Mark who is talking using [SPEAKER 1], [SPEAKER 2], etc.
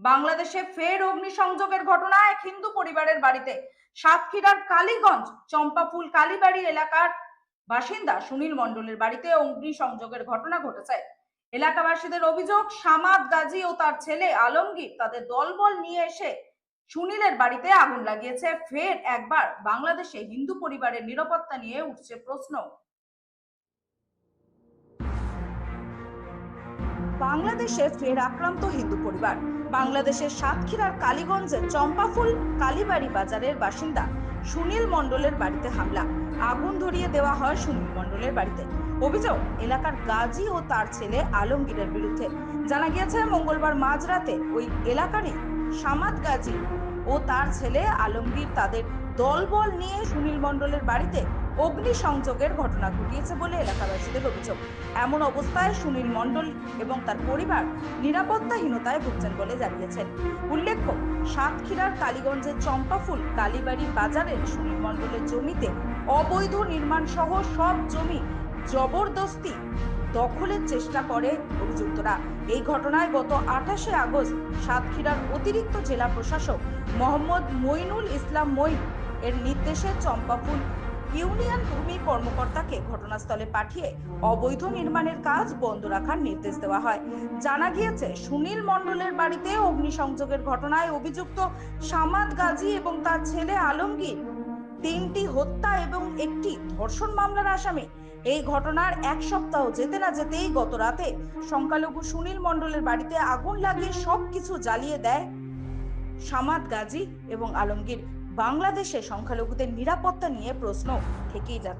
[SPEAKER 1] বাংলাদেশে ফের অগ্নিসংযোগের ঘটনা এক হিন্দু পরিবারের বাড়িতে। সাতক্ষীরার কালীগঞ্জ, চম্পাফুল কালীবাড়ি এলাকার বাসিন্দা সুনীল মণ্ডলের বাড়িতে অগ্নিসংযোগের ঘটনা ঘটেছে। এলাকাবাসীদের অভিযোগ, সামাদ গাজী ও তার ছেলে আলমগীর তাদের দলবল নিয়ে এসে সুনীলের বাড়িতে আগুন লাগিয়েছে। ফের একবার বাংলাদেশে হিন্দু পরিবারের নিরাপত্তা নিয়ে উঠছে প্রশ্ন। বাংলাদেশে ফের আক্রান্ত হিন্দু পরিবার। বাংলাদেশের সাতক্ষীরার কালীগঞ্জের চম্পাফুল, কালীবাড়ি বাজারের বাসিন্দা সুনীল মণ্ডলের বাড়িতে হামলা। আগুন ধরিয়ে দেওয়া হয় সুনীল মণ্ডলের বাড়িতে। অভিযোগ, এলাকার গাজী ও তার ছেলে আলমগীরের বিরুদ্ধে। জানা গিয়েছে, মঙ্গলবার মাঝরাতে ওই এলাকারই সামাদ গাজী ও তার ছেলে আলমগীর তাদের দলবল নিয়ে সুনীল মণ্ডলের বাড়িতে অগ্নিসংযোগের ঘটনা ঘটিয়েছে বলে এলাকাবাসীদের অভিযোগ। এমন অবস্থায় সুনীল মণ্ডল এবং তার পরিবার নিরাপত্তাহীনতায় ভুগছেন বলে জানিয়েছেন। উল্লেখ্য, সাতক্ষীরার কালীগঞ্জের চম্পাফুল কালীবাড়ি বাজারের সুনীল মণ্ডলের জমিতে অবৈধ নির্মাণ সহ সব জমি জবরদস্তি দখলের চেষ্টা করে অভিযুক্তরা। এই ঘটনায় গত আঠাশে আগস্ট সাতক্ষীরার অতিরিক্ত জেলা প্রশাসক মোহাম্মদ মইনুল ইসলাম মইন এর নির্দেশে চম্পাফুল ইউনিয়ন ভূমি কর্মকর্তাকে ঘটনাস্থলে পাঠিয়ে অবৈধ নির্মাণের কাজ বন্ধ রাখার নির্দেশ দেওয়া হয়। জানা গিয়েছে, সুনীল মণ্ডলের বাড়িতে অগ্নিসংযোগের ঘটনায় অভিযুক্ত সামাদ গাজী এবং তার ছেলে আলমগীর তিনটি হত্যা এবং একটি ধর্ষণ মামলার আসামি। এই ঘটনার এক সপ্তাহ যেতে না যেতেই গত রাতে সংখ্যালঘু সুনীল মণ্ডলের বাড়িতে আগুন লাগিয়ে সবকিছু জ্বালিয়ে দেয় সামাদ গাজী এবং আলমগীর। বাংলাদেশে সংখ্যালঘুদের নিরাপত্তা নিয়ে প্রশ্ন থেকেই যাচ্ছে।